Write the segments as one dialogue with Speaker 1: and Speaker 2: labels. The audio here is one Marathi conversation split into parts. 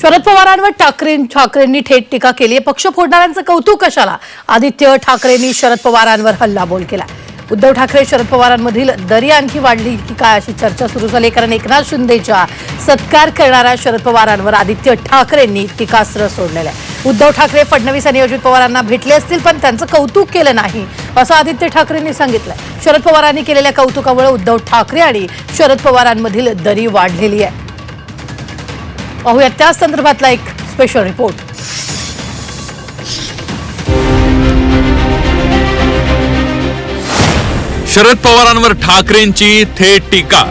Speaker 1: शरद पवारांवर ठाकरे ठाकरेंनी थेट टीका केली. आहे पक्ष फोडणाऱ्यांचं कौतुक कशाला? आदित्य ठाकरेंनी शरद पवारांवर हल्लाबोल केला. उद्धव ठाकरे शरद पवारांमधील दरी आणखी वाढली की काय अशी चर्चा सुरू झाली? कारण एकनाथ शिंदेच्या सत्कार करणाऱ्या शरद पवारांवर आदित्य ठाकरेंनी टीकास्त्र सोडलेलं आहे. उद्धव ठाकरे फडणवीस आणि अजित पवारांना भेटले असतील पण त्यांचं कौतुक केलं नाही असं आदित्य ठाकरेंनी सांगितलं शरद पवारांनी केलेल्या कौतुकामुळे उद्धव ठाकरे आणि शरद पवारांमधील दरी वाढलेली आहे. पाहूया त्या संदर्भातला एक स्पेशल रिपोर्ट
Speaker 2: शरद पवारांवर ठाकरेंची थेट टीका.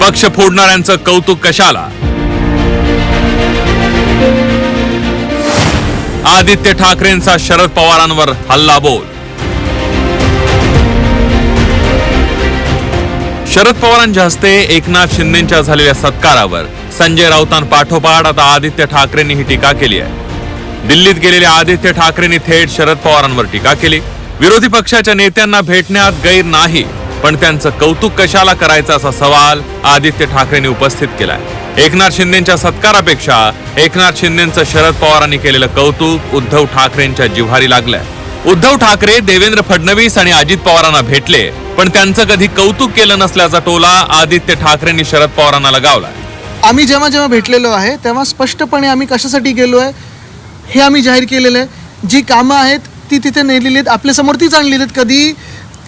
Speaker 2: पक्ष फोडणाऱ्यांचं कौतुक कशाला? आदित्य ठाकरेंचा शरद पवारांवर हल्ला बोल शरद पवारांच्या हस्ते एकनाथ शिंदेच्या झालेल्या सत्कारावर संजय राऊतांपाठोपाठ आता आदित्य ठाकरेंनी ही टीका केली आहे. दिल्लीत गेलेल्या आदित्य ठाकरेंनी थेट शरद पवारांवर टीका केली. विरोधी पक्षाच्या नेत्यांना भेटण्यात गैर नाही पण त्यांचं कौतुक कशाला करायचं असा सवाल आदित्य ठाकरेंनी उपस्थित केलाय. एकनाथ शिंदेच्या सत्कारापेक्षा एकनाथ शिंदेचं शरद पवारांनी केलेलं कौतुक उद्धव ठाकरेंच्या जिव्हारी लागलंय. उद्धव ठाकरे देवेंद्र फडणवीस आणि अजित पवारांना भेटले पण त्यांचं कधी कौतुक केलं नसल्याचा टोला आदित्य ठाकरेंनी शरद पवारांना लगावला
Speaker 3: आम्ही जेव्हा जेव्हा भेटलेलो आहे तेव्हा स्पष्टपणे आम्ही कशासाठी गेलो आहे हे आम्ही जाहीर केलेलं आहे. जी कामं आहेत ती तिथे नेलेली आहेत आपल्यासमोर तीच आणलेली आहेत. कधी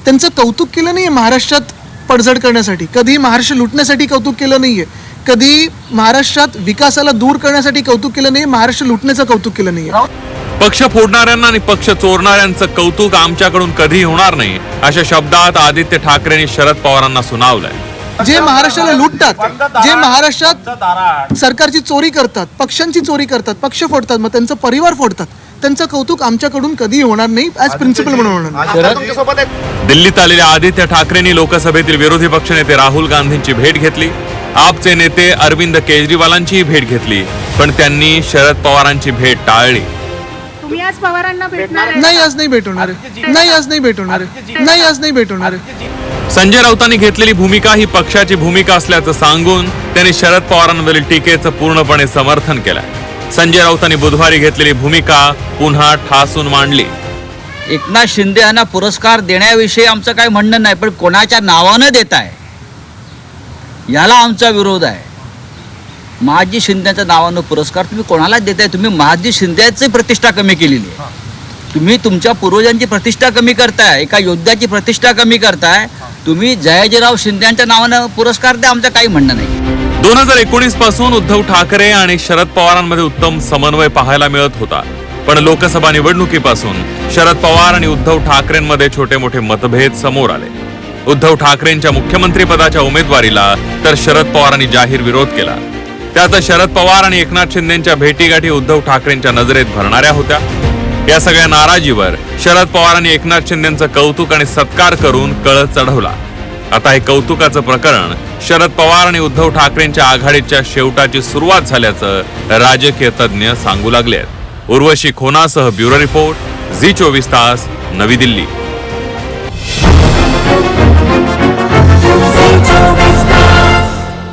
Speaker 3: त्यांचं कौतुक केलं नाही आहे महाराष्ट्रात पडझड करण्यासाठी. कधी महाराष्ट्र लुटण्यासाठी कौतुक केलं नाही आहे कधी महाराष्ट्रात विकासाला दूर करण्यासाठी कौतुक केलं नाही महाराष्ट्र लुटण्याचं कौतुक केलं नाही आहे
Speaker 2: पक्ष फोडणाऱ्यांना आणि पक्ष चोरणाऱ्यांचं कौतुक आमच्याकडून कधी होणार नाही अशा शब्दात आदित्य ठाकरेंनी शरद पवारांना सुनावलंय.
Speaker 3: जे महाराष्ट्राला लुटतात जे महाराष्ट्रात सरकारची चोरी करतात पक्षांची चोरी करतात पक्ष फोडतात मग त्यांचं परिवार फोडतात त्यांचं कौतुक आमच्याकडून कधी होणार नाही ॲज प्रिन्सिपल म्हणून होणार नाही.
Speaker 2: दिल्लीत आलेल्या आदित्य ठाकरेंनी लोकसभेतील विरोधी पक्षनेते राहुल गांधींची भेट घेतली. आपचे नेते अरविंद केजरीवालांचीही भेट घेतली. पण त्यांनी शरद पवारांची भेट टाळली.
Speaker 4: तुम्ही आज पवारांना भेटणार आहे.
Speaker 3: नाही आज नाही आहे. नाही आज नाही आहे. नाही आज नाही आहे.
Speaker 2: संजय राऊतांनी घेतलेली भूमिका ही पक्षाची भूमिका असल्याचं सांगून त्यांनी शरद पवारांवरील टीकेचं पूर्णपणे समर्थन केलंय. संजय राऊतांनी बुधवारी घेतलेली भूमिका पुन्हा ठासून मांडली.
Speaker 5: एकनाथ शिंदे यांना पुरस्कार देण्याविषयी आमचं काही म्हणणं नाही पण कोणाच्या नावानं देत आहे याला आमचा विरोध आहे. महाजी शिंदेच्या नावानं पुरस्कार तुम्ही कोणाला देताय? तुम्ही महाजी शिंद्याची प्रतिष्ठा कमी केलेली आहे. तुम्ही तुमच्या पूर्वजांची प्रतिष्ठा कमी करताय एका योद्ध्याची प्रतिष्ठा कमी करताय. तुम्ही जयाजीराव शिंद्यांच्या नावानं पुरस्कार द्या आमचं काही म्हणणं नाही.
Speaker 2: दोन हजार एकोणीसपासून उद्धव ठाकरे आणि शरद पवारांमध्ये उत्तम समन्वय पाहायला मिळत होता. पण लोकसभा निवडणुकीपासून शरद पवार आणि उद्धव ठाकरेंमध्ये छोटे मोठे मतभेद समोर आले. उद्धव ठाकरेंच्या मुख्यमंत्री पदाच्या उमेदवारीला तर शरद पवारांनी जाहीर विरोध केला. त्यात शरद पवार आणि एकनाथ शिंदेच्या भेटीगाठी उद्धव ठाकरेंच्या नजरेत भरणाऱ्या होत्या. या सगळ्या नाराजीवर शरद पवार आणि एकनाथ शिंदेचं कौतुक आणि सत्कार करून कळ चढवला. आता हे कौतुकाचं प्रकरण शरद पवार आणि उद्धव ठाकरेंच्या आघाडीच्या शेवटाची सुरुवात झाल्याचं राजकीय तज्ज्ञ सांगू लागले आहेत उर्वशी खोनासह ब्युरो रिपोर्ट झी चोवीस तास नवी दिल्ली.